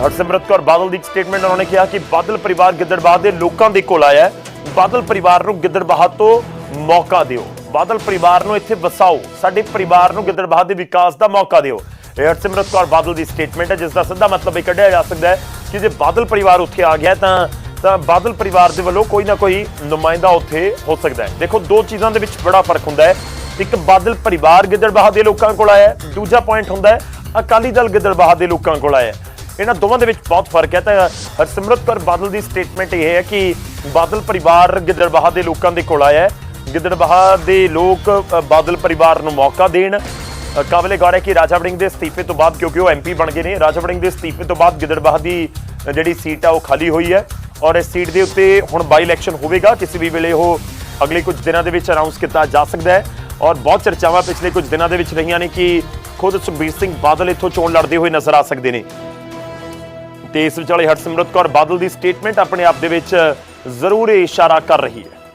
ਹਰਸਿਮਰਤ ਕੌਰ, ਬਾਦਲ ਦੀ ਸਟੇਟਮੈਂਟ ਉਹਨਾਂ ਨੇ ਕਿਹਾ ਕਿ ਬਾਦਲ ਪਰਿਵਾਰ ਗਿੱਦੜਬਾਹ ਦੇ ਲੋਕਾਂ ਦੇ ਕੋਲ ਆਇਆ ਬਾਦਲ ਪਰਿਵਾਰ ਨੂੰ ਗਿੱਦੜਬਾਹ ਤੋਂ ਮੌਕਾ ਦਿਓ। ਬਾਦਲ ਪਰਿਵਾਰ ਨੂੰ ਇੱਥੇ ਵਸਾਓ। ਸਾਡੇ ਪਰਿਵਾਰ ਨੂੰ ਗਿੱਦੜਬਾਹ ਦੇ ਵਿਕਾਸ ਦਾ ਮੌਕਾ ਦਿਓ। ਇਹ ਹਰਸਿਮਰਤ ਕੌਰ, ਬਾਦਲ ਦੀ ਸਟੇਟਮੈਂਟ ਹੈ, ਜਿਸ ਦਾ ਸਿੱਧਾ ਮਤਲਬ ਇਹ ਕੱਢਿਆ ਜਾ ਸਕਦਾ ਹੈ ਕਿ ਜੇ ਬਾਦਲ ਪਰਿਵਾਰ ਉੱਥੇ ਆ ਗਿਆ ਤਾਂ ਤਾਂ ਬਾਦਲ ਪਰਿਵਾਰ ਦੇ ਵੱਲੋਂ ਕੋਈ ਨਾ ਕੋਈ ਨੁਮਾਇੰਦਾ ਉੱਥੇ ਹੋ ਸਕਦਾ ਹੈ। ਦੇਖੋ, ਦੋ ਚੀਜ਼ਾਂ ਦੇ ਵਿੱਚ ਬੜਾ ਫ਼ਰਕ ਹੁੰਦਾ ਹੈ। ਇੱਕ, ਬਾਦਲ ਪਰਿਵਾਰ ਗਿੱਦੜਬਾਹ ਦੇ ਲੋਕਾਂ ਕੋਲ ਆਇਆ ਦੂਜਾ ਪੁਆਇੰਟ ਹੁੰਦਾ ਹੈ, ਅਕਾਲੀ ਦਲ ਗਿੱਦੜਬਾਹ ਦੇ ਲੋਕਾਂ ਕੋਲ ਆਇਆ ਇਹਨਾਂ ਦੋਵਾਂ ਦੇ ਵਿੱਚ ਬਹੁਤ ਫ਼ਰਕ ਹੈ। ਤਾਂ ਹਰਸਿਮਰਤ ਕੌਰ ਬਾਦਲ ਦੀ ਸਟੇਟਮੈਂਟ ਇਹ ਹੈ ਕਿ ਬਾਦਲ ਪਰਿਵਾਰ ਗਿੱਦੜਬਾਹ ਦੇ ਲੋਕਾਂ ਦੇ ਕੋਲ ਆਇਆ ਹੈ। ਗਿੱਦੜਬਾਹ ਦੇ ਲੋਕ ਬਾਦਲ ਪਰਿਵਾਰ ਨੂੰ ਮੌਕਾ ਦੇਣ। ਕਾਬਲੇ ਗੌਰ ਹੈ ਕਿ ਰਾਜਾ ਵੜਿੰਗ ਦੇ ਅਸਤੀਫੇ ਤੋਂ ਬਾਅਦ, ਕਿਉਂਕਿ ਉਹ ਐਮਪੀ ਬਣ ਗਏ ਨੇ, ਰਾਜਾ ਵੜਿੰਗ ਦੇ ਅਸਤੀਫੇ ਤੋਂ ਬਾਅਦ ਗਿੱਦੜਬਾਹ ਦੀ ਜਿਹੜੀ ਸੀਟ ਆ, ਉਹ ਖਾਲੀ ਹੋਈ ਹੈ। ਔਰ ਇਸ ਸੀਟ ਦੇ ਉੱਤੇ ਹੁਣ ਬਾਈ ਇਲੈਕਸ਼ਨ ਹੋਵੇਗਾ। ਕਿਸੇ ਵੀ ਵੇਲੇ ਉਹ ਅਗਲੇ ਕੁਝ ਦਿਨਾਂ ਦੇ ਵਿੱਚ ਅਨਾਉਂਸ ਕੀਤਾ ਜਾ ਸਕਦਾ ਹੈ। ਔਰ ਬਹੁਤ ਚਰਚਾਵਾਂ ਪਿਛਲੇ ਕੁਝ ਦਿਨਾਂ ਦੇ ਵਿੱਚ ਰਹੀਆਂ ਨੇ ਕਿ ਖੁਦ ਸੁਖਬੀਰ ਸਿੰਘ ਬਾਦਲ ਇੱਥੋਂ ਚੋਣ ਲੜਦੇ ਹੋਏ ਨਜ਼ਰ ਆ ਸਕਦੇ ਨੇ। ਤੇ ਇਸ ਵਿਚਾਲੇ ਹਰਸਿਮਰਤ ਕੌਰ ਬਾਦਲ ਦੀ ਸਟੇਟਮੈਂਟ ਆਪਣੇ ਆਪ ਦੇ ਵਿੱਚ ਜ਼ਰੂਰ ਇਸ਼ਾਰਾ ਕਰ ਰਹੀ ਹੈ।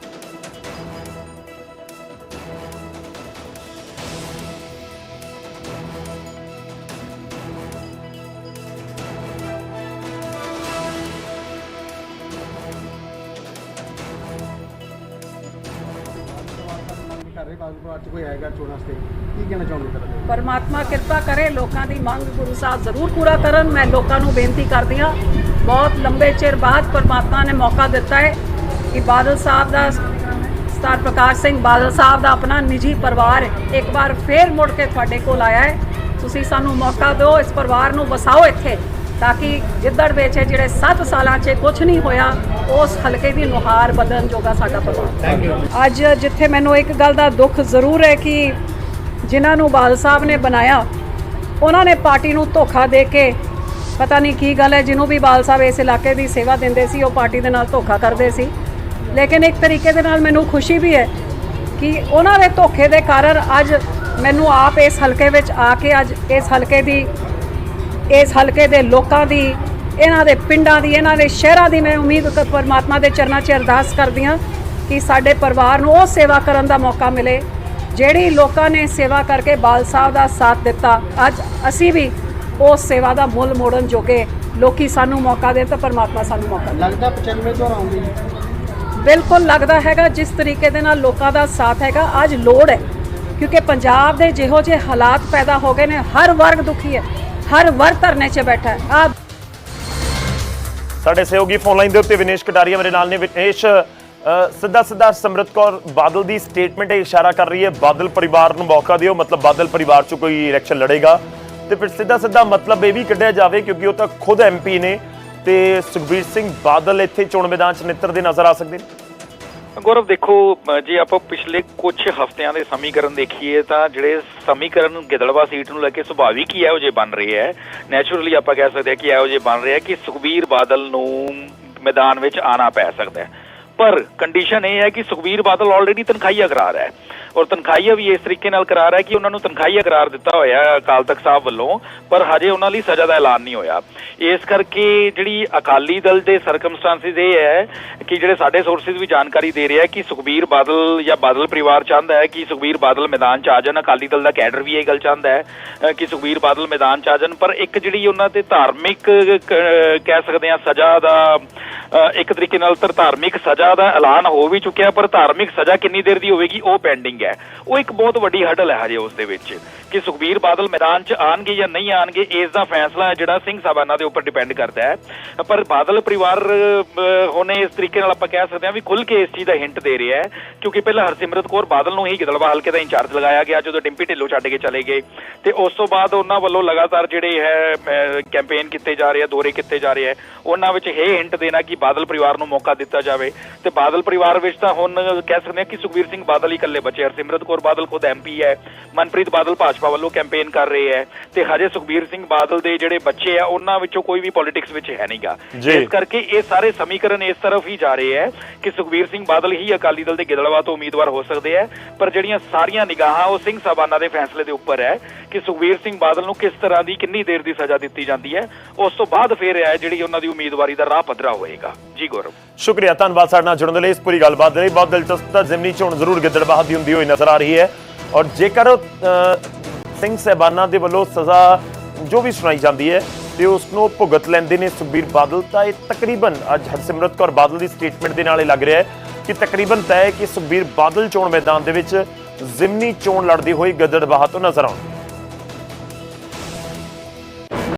ਕਰ ਰਹੇ ਬਾਦਲ ਪਰਿਵਾਰ ਚ ਕੋਈ ਆਏਗਾ ਚੋਣਾਂ ਵਾਸਤੇ? ਕੀ ਕਹਿਣਾ ਚਾਹੁੰਦੇ ਤੁਹਾਡੇ ਪਰਮਾਤਮਾ ਕਿਰਪਾ ਕਰੇ, ਲੋਕਾਂ ਦੀ ਮੰਗ ਗੁਰੂ ਸਾਹਿਬ ਜ਼ਰੂਰ ਪੂਰਾ ਕਰਨ। ਮੈਂ ਲੋਕਾਂ ਨੂੰ ਬੇਨਤੀ ਕਰਦੀ ਹਾਂ, ਬਹੁਤ ਲੰਬੇ ਚਿਰ ਬਾਅਦ ਪਰਮਾਤਮਾ ਨੇ ਮੌਕਾ ਦਿੱਤਾ ਹੈ ਕਿ ਬਾਦਲ ਸਾਹਿਬ ਦਾ ਸਤਾਰ ਪ੍ਰਕਾਸ਼ ਸਿੰਘ ਬਾਦਲ ਸਾਹਿਬ ਦਾ ਆਪਣਾ ਨਿੱਜੀ ਪਰਿਵਾਰ ਇੱਕ ਵਾਰ ਫੇਰ ਮੁੜ ਕੇ ਤੁਹਾਡੇ ਕੋਲ ਆਇਆ ਹੈ। ਤੁਸੀਂ ਸਾਨੂੰ ਮੌਕਾ ਦਿਓ, ਇਸ ਪਰਿਵਾਰ ਨੂੰ ਵਸਾਓ ਇੱਥੇ, ਤਾਂ ਕਿ ਜਿੱਦੜ ਵਿੱਚ ਜਿਹੜੇ 7 ਸਾਲਾਂ 'ਚ ਕੁਝ ਨਹੀਂ ਹੋਇਆ ਉਸ ਹਲਕੇ ਦੀ ਨੁਹਾਰ ਬਦਲਣ ਜੋਗਾ ਸਾਡਾ ਪਰਿਵਾਰ ਥੈਂਕ ਯੂ ਅੱਜ ਜਿੱਥੇ ਮੈਨੂੰ ਇੱਕ ਗੱਲ ਦਾ ਦੁੱਖ ਜ਼ਰੂਰ ਹੈ ਕਿ ਜਿਨ੍ਹਾਂ ਨੂੰ ਬਾਦਲ ਸਾਹਿਬ ਨੇ ਬਣਾਇਆ ਉਹਨਾਂ ਨੇ ਪਾਰਟੀ ਨੂੰ ਧੋਖਾ ਦੇ ਕੇ ਪਤਾ ਨਹੀਂ ਕੀ ਗੱਲ ਹੈ ਜਿਹਨੂੰ ਵੀ ਬਾਦਲ ਸਾਹਿਬ ਇਸ ਇਲਾਕੇ ਦੀ ਸੇਵਾ ਦਿੰਦੇ ਸੀ ਉਹ ਪਾਰਟੀ ਦੇ ਨਾਲ ਧੋਖਾ ਕਰਦੇ ਸੀ। ਲੇਕਿਨ ਇੱਕ ਤਰੀਕੇ ਦੇ ਨਾਲ ਮੈਨੂੰ ਖੁਸ਼ੀ ਵੀ ਹੈ ਕਿ ਉਹਨਾਂ ਦੇ ਧੋਖੇ ਦੇ ਕਾਰਨ ਅੱਜ ਮੈਨੂੰ ਆਪ ਇਸ ਹਲਕੇ ਵਿੱਚ ਆ ਕੇ ਅੱਜ ਇਸ ਹਲਕੇ ਦੀ ਇਸ ਹਲਕੇ ਦੇ ਲੋਕਾਂ ਦੀ ਇਹਨਾਂ ਦੇ ਪਿੰਡਾਂ ਦੀ ਇਹਨਾਂ ਦੇ ਸ਼ਹਿਰਾਂ ਦੀ ਮੈਂ ਉਮੀਦ ਕਰ ਪਰਮਾਤਮਾ ਦੇ ਚਰਨਾਂ 'ਚ ਅਰਦਾਸ ਕਰਦੀ ਹਾਂ ਕਿ ਸਾਡੇ ਪਰਿਵਾਰ ਨੂੰ ਉਹ ਸੇਵਾ ਕਰਨ ਦਾ ਮੌਕਾ ਮਿਲੇ ਜਿਹੜੀ ਲੋਕਾਂ ਨੇ ਸੇਵਾ ਕਰਕੇ ਬਾਲ ਸਾਹਿਬ ਦਾ ਸਾਥ ਦਿੱਤਾ ਅੱਜ ਅਸੀਂ ਵੀ ਉਸ ਸੇਵਾ ਦਾ ਮੁੱਲ ਮੋੜਨ ਜੋਗੇ ਲੋਕੀ ਸਾਨੂੰ ਮੌਕਾ ਦੇਣ ਤਾਂ ਪਰਮਾਤਮਾ ਸਾਨੂੰ ਮੌਕਾ ਦੇ ਲੱਗਦਾ 95 ਤੋਂ ਆਉਂਗੇ ਬਿਲਕੁਲ ਲੱਗਦਾ ਹੈਗਾ ਜਿਸ ਤਰੀਕੇ ਦੇ ਨਾਲ ਲੋਕਾਂ ਦਾ ਸਾਥ ਹੈਗਾ ਅੱਜ ਲੋੜ ਹੈ ਕਿਉਂਕਿ ਪੰਜਾਬ ਦੇ ਜਿਹੋ ਜਿਹੇ ਹਾਲਾਤ ਪੈਦਾ ਹੋ ਗਏ ਨੇ ਹਰ ਵਰਗ ਦੁਖੀ ਹੈ ਹਰ ਵਰਗ ਧਰਨੇ 'ਚ ਬੈਠਾ ਹੈ। ਆ ਸਾਡੇ ਸਹਿਯੋਗੀ ਫੋਨ ਲਾਈਨ ਦੇ ਉੱਤੇ ਵਿਨੇਸ਼ ਕਟਾਰੀਆ ਮੇਰੇ ਨਾਲ ਨੇ ਵਿਨੇਸ਼ ਸਿੱਧਾ ਸਿੱਧਾ ਸਮਰਿਤ ਕੌਰ ਬਾਦਲ ਦੀ ਸਟੇਟਮੈਂਟ ਇਹ ਇਸ਼ਾਰਾ ਕਰ ਰਹੀ ਹੈ, ਬਾਦਲ ਪਰਿਵਾਰ ਨੂੰ ਮੌਕਾ ਦਿਓ, ਮਤਲਬ ਬਾਦਲ ਪਰਿਵਾਰ ਚੋਂ ਕੋਈ ਇਲੈਕਸ਼ਨ ਲੜੇਗਾ। ਤੇ ਫਿਰ ਸਿੱਧਾ ਸਿੱਧਾ ਮਤਲਬ ਇਹ ਵੀ ਕੱਢਿਆ ਜਾਵੇ ਕਿਉਂਕਿ ਉਹ ਤਾਂ ਖੁਦ ਐਮਪੀ ਨੇ ਤੇ ਸੁਖਬੀਰ ਸਿੰਘ ਬਾਦਲ ਇੱਥੇ ਚੋਣ ਮੈਦਾਨ 'ਚ ਨਿੱਤਰਦੇ ਨਜ਼ਰ ਆ ਸਕਦੇ ਨੇ। ਗੌਰਵ, ਦੇਖੋ ਜੇ ਆਪਾਂ ਪਿਛਲੇ ਕੁਝ ਹਫ਼ਤਿਆਂ ਦੇ ਸਮੀਕਰਨ ਦੇਖੀਏ ਤਾਂ ਜਿਹੜੇ ਸਮੀਕਰਨ ਗਿੱਦੜਵਾ ਸੀਟ ਨੂੰ ਲੈ ਕੇ ਸੁਭਾਵਿਕ ਹੀ ਇਹੋ ਜਿਹੇ ਬਣ ਰਹੇ ਹੈ। ਨੈਚੁਰਲੀ ਆਪਾਂ ਕਹਿ ਸਕਦੇ ਹਾਂ ਕਿ ਇਹੋ ਜਿਹੇ ਬਣ ਰਹੇ ਹੈ ਕਿ ਸੁਖਬੀਰ ਬਾਦਲ ਨੂੰ ਮੈਦਾਨ ਵਿੱਚ ਆਣਾ ਪੈ ਸਕਦਾ ਹੈ। ਪਰ ਕੰਡੀਸ਼ਨ ਇਹ ਹੈ ਕਿ ਸੁਖਬੀਰ ਬਾਦਲ ਆਲਰੇਡੀ ਤਨਖਾਹੀਆ ਕਰਾਰ ਹੈ। ਔਰ ਤਨਖਾਹੀਆ ਵੀ ਇਸ ਤਰੀਕੇ ਨਾਲ ਕਰਾਰ ਹੈ ਕਿ ਉਹਨਾਂ ਨੂੰ ਤਨਖਾਹੀਆ ਕਰਾਰ ਦਿੱਤਾ ਹੋਇਆ ਅਕਾਲ ਤਖਤ ਸਾਹਿਬ ਵੱਲੋਂ, ਪਰ ਹਜੇ ਉਹਨਾਂ ਲਈ ਸਜ਼ਾ ਦਾ ਐਲਾਨ ਨਹੀਂ ਹੋਇਆ। ਇਸ ਕਰਕੇ ਜਿਹੜੀ ਅਕਾਲੀ ਦਲ ਦੇ ਸਰਕਮਸਟੈਂਸਿਸ ਇਹ ਹੈ ਕਿ ਜਿਹੜੇ ਸਾਡੇ ਸੋਰਸਿਸ ਵੀ ਜਾਣਕਾਰੀ ਦੇ ਰਿਹਾ ਕਿ ਸੁਖਬੀਰ ਬਾਦਲ ਜਾਂ ਬਾਦਲ ਪਰਿਵਾਰ ਚਾਹੁੰਦਾ ਹੈ ਕਿ ਸੁਖਬੀਰ ਬਾਦਲ ਮੈਦਾਨ 'ਚ ਆ ਜਾਣ, ਅਕਾਲੀ ਦਲ ਦਾ ਕੈਡਰ ਵੀ ਇਹ ਗੱਲ ਚਾਹੁੰਦਾ ਹੈ ਕਿ ਸੁਖਬੀਰ ਬਾਦਲ ਮੈਦਾਨ 'ਚ ਆ ਜਾਣ, ਪਰ ਇੱਕ ਜਿਹੜੀ ਉਹਨਾਂ ਤੇ ਧਾਰਮਿਕ ਕਹਿ ਸਕਦੇ ਆ ਸਜ਼ਾ ਦਾ ਇੱਕ ਤਰੀਕੇ ਨਾਲ ਤਾਂ ਧਾਰਮਿਕ ਸਜ਼ਾ ਦਾ ਐਲਾਨ ਹੋ ਵੀ ਚੁੱਕਿਆ, ਪਰ ਧਾਰਮਿਕ ਸਜ਼ਾ ਕਿੰਨੀ ਦੇਰ ਦੀ ਹੋਵੇਗੀ, ਉਹ ਪੈਂਡਿੰਗ ਹੈ। ਉਹ ਇੱਕ ਬਹੁਤ ਵੱਡੀ ਹਡਲ ਹੈ ਹਜੇ ਉਸ ਦੇ ਵਿੱਚ। ਕਿ ਸੁਖਬੀਰ ਬਾਦਲ ਮੈਦਾਨ 'ਚ ਆਣਗੇ ਜਾਂ ਨਹੀਂ ਆਣਗੇ ਇਸ ਦਾ ਫੈਸਲਾ ਹੈ ਜਿਹੜਾ ਸਿੰਘ ਸਾਹਿਬਾਨਾਂ ਦੇ ਉੱਪਰ ਡਿਪੈਂਡ ਕਰਦਾ ਹੈ। ਪਰ ਬਾਦਲ ਪਰਿਵਾਰ ਅ, ਇਸ ਤਰੀਕੇ ਨਾਲ ਆਪਾਂ ਕਹਿ ਸਕਦੇ ਹਾਂ ਵੀ ਖੁੱਲ ਕੇ ਇਸ ਚੀਜ਼ ਦਾ ਹਿੰਟ ਦੇ ਰਿਹਾ ਹੈ ਕਿਉਂਕਿ ਪਹਿਲਾਂ ਹਰਸਿਮਰਤ ਕੌਰ ਬਾਦਲ ਨੂੰ ਹੀ ਗਿੱਦੜਵਾ ਹਲਕੇ ਦਾ ਇੰਚਾਰਜ ਲਗਾਇਆ ਗਿਆ ਜਦੋਂ ਡਿੰਪੀ ਢਿੱਲੋਂ ਛੱਡ ਕੇ ਚਲੇ ਗਏ। ਤੇ ਉਸ ਤੋਂ ਬਾਅਦ ਉਹਨਾਂ ਵੱਲੋਂ ਲਗਾਤਾਰ ਜਿਹੜੇ ਹੈ ਕੈਂਪੇਨ ਕੀਤੇ ਜਾ ਰਹੇ ਆ ਦੌਰੇ ਕੀਤੇ ਜਾ ਰਹੇ ਆ ਉਹਨਾਂ ਵਿੱਚ ਇਹ ਹਿੰਟ ਦੇਣਾ ਕਿ ਬਾਦਲ ਪਰਿਵਾਰ ਨੂੰ ਮੌਕਾ ਦਿੱਤਾ ਜਾਵੇ। ਤੇ ਬਾਦਲ ਪਰਿਵਾਰ ਵਿੱਚ ਤਾਂ ਹੁਣ ਕਹਿ ਸਕਦੇ ਹਾਂ ਕਿ ਸੁਖਬੀਰ ਸਿੰਘ ਬਾਦਲ ਹੀ ਇਕੱਲੇ ਬਚੇ ਹਰਸਿਮਰਤ ਕੌਰ ਬਾਦਲ ਖੁਦ ਐਮਪੀ ਹੈ ਮਨਪ੍ਰੀਤ ਬਾਦਲ ਭਾਜਪਾ ਵੱਲੋਂ ਕੈਂਪੇਨ ਕਰ ਰਹੇ ਹੈ ਤੇ ਹਜੇ ਸੁਖਬੀਰ ਸਿੰਘ ਬਾਦਲ ਦੇ ਜਿਹੜੇ ਬੱਚੇ ਆ ਉਹਨਾਂ ਵਿੱਚੋਂ ਕੋਈ ਵੀ ਪੋਲਿਟਿਕਸ ਵਿੱਚ ਹੈ ਨਹੀਂਗਾ। ਇਸ ਕਰਕੇ ਇਹ ਸਾਰੇ ਸਮੀਕਰਨ ਇਸ ਤਰਫ ਹੀ ਜਾ ਰਹੇ ਹੈ ਕਿ ਸੁਖਬੀਰ ਸਿੰਘ ਬਾਦਲ ਹੀ ਅਕਾਲੀ ਦਲ ਦੇ ਗਿੱਦੜਵਾ ਤੋਂ ਉਮੀਦਵਾਰ ਹੋ ਸਕਦੇ ਹੈ ਪਰ ਜਿਹੜੀਆਂ ਸਾਰੀਆਂ ਨਿਗਾਹਾਂ ਉਹ ਸਿੰਘ ਸਾਹਿਬਾਨਾਂ ਦੇ ਫੈਸਲੇ ਦੇ ਉੱਪਰ ਹੈ ਕਿ ਸੁਖਬੀਰ ਸਿੰਘ ਬਾਦਲ ਨੂੰ ਕਿਸ ਤਰ੍ਹਾਂ ਦੀ ਕਿੰਨੀ ਦੇਰ ਦੀ ਸਜ਼ਾ ਦਿੱਤੀ ਜਾਂਦੀ ਹੈ ਉਸ ਤੋਂ ਬਾਅਦ ਫਿਰ ਹੈ ਜਿਹੜੀ ਉਹਨਾਂ ਦੀ ਉਮੀਦਵਾਰੀ ਦਾ ਰਾਹ ਪੱਧਰਾ ਹੋਏਗਾ। ਜੀ ਗੌਰਵ। ਸ਼ੁਕਰੀਆ ਧੰਨਵਾਦ ਸਾਡੇ ਨਾਲ ਜੁੜਨ ਦੇ ਲਈ ਇਸ ਪੂਰੀ ਗੱਲਬਾਤ ਦੇ ਲਈ। ਬਹੁਤ ਦਿਲਚਸਪ ਤਾਂ ਜ਼ਿਮਨੀ ਚੋਣ ਜ਼ਰੂਰ ਗਿੱਦੜਬਾਹ ਦੀ ਹੁੰਦੀ ਹੋਈ ਨਜ਼ਰ ਆ ਰਹੀ ਹੈ। ਔਰ ਜੇਕਰ ਸਿੰਘ ਸਹਿਬਾਨਾਂ ਦੇ ਵੱਲੋਂ ਸਜ਼ਾ ਜੋ ਵੀ ਸੁਣਾਈ ਜਾਂਦੀ ਹੈ ਤੇ ਉਸ ਨੂੰ ਭੁਗਤ ਲੈਂਦੇ ਨੇ ਸੁਖਬੀਰ ਬਾਦਲ, ਤਾਂ ਇਹ ਤਕਰੀਬਨ ਅੱਜ ਹਰਸਿਮਰਤ ਕੌਰ ਬਾਦਲ ਦੀ ਸਟੇਟਮੈਂਟ ਦੇ ਨਾਲ ਇਹ ਲੱਗ ਰਿਹਾ ਹੈ ਕਿ ਤਕਰੀਬਨ ਤੈਅ ਕਿ ਸੁਖਬੀਰ ਬਾਦਲ ਚੋਣ ਮੈਦਾਨ ਦੇ ਵਿੱਚ ਜ਼ਿਮਨੀ ਚੋਣ ਲੜਦੇ ਹੋਏ ਗਿੱਦੜਬਾਹਾ ਤੋਂ ਨਜ਼ਰ ਆਉਣ।